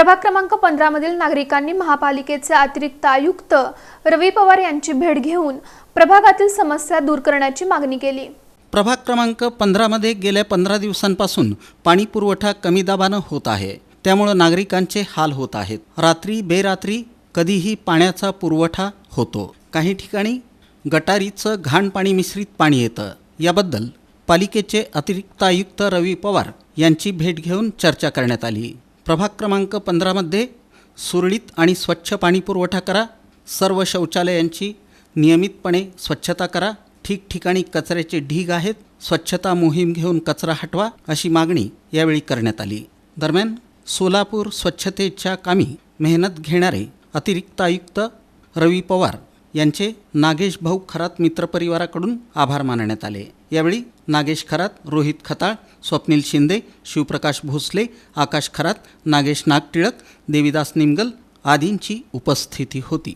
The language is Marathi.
प्रभाग क्रमांक पंधरा मधील नागरिकांनी महापालिकेचे अतिरिक्त आयुक्त रवी पवार यांची भेट घेऊन प्रभागातील समस्या दूर करण्याची मागणी केली. प्रभाग क्रमांक पंधरामध्ये गेल्या पंधरा दिवसांपासून पाणी पुरवठा कमी दाबानं होत आहे. त्यामुळं नागरिकांचे हाल होत आहेत. रात्री बेरात्री कधीही पाण्याचा पुरवठा होतो. काही ठिकाणी गटारीचं घाण पाणी मिश्रित पाणी येतं. याबद्दल पालिकेचे अतिरिक्त आयुक्त रवी पवार यांची भेट घेऊन चर्चा करण्यात आली. प्रभाग क्रमांक पंधरामध्ये सुरळीत आणि स्वच्छ पाणीपुरवठा करा. सर्व शौचालयांची नियमितपणे स्वच्छता करा. ठिकठिकाणी कचऱ्याचे ढीग आहेत. स्वच्छता मोहीम घेऊन कचरा हटवा अशी मागणी यावेळी करण्यात आली. दरम्यान सोलापूर स्वच्छतेच्या कामी मेहनत घेणारे अतिरिक्त आयुक्त रवी पवार यांचे नागेश भाऊ खरात मित्रपरिवाराकडून आभार मानण्यात आले. यावेळी नागेश खरात रोहित खताळ स्वप्नील शिंदे शिवप्रकाश भोसले आकाश खरात नागेश नागटिळक देविदास निमगल आदींची उपस्थिती होती.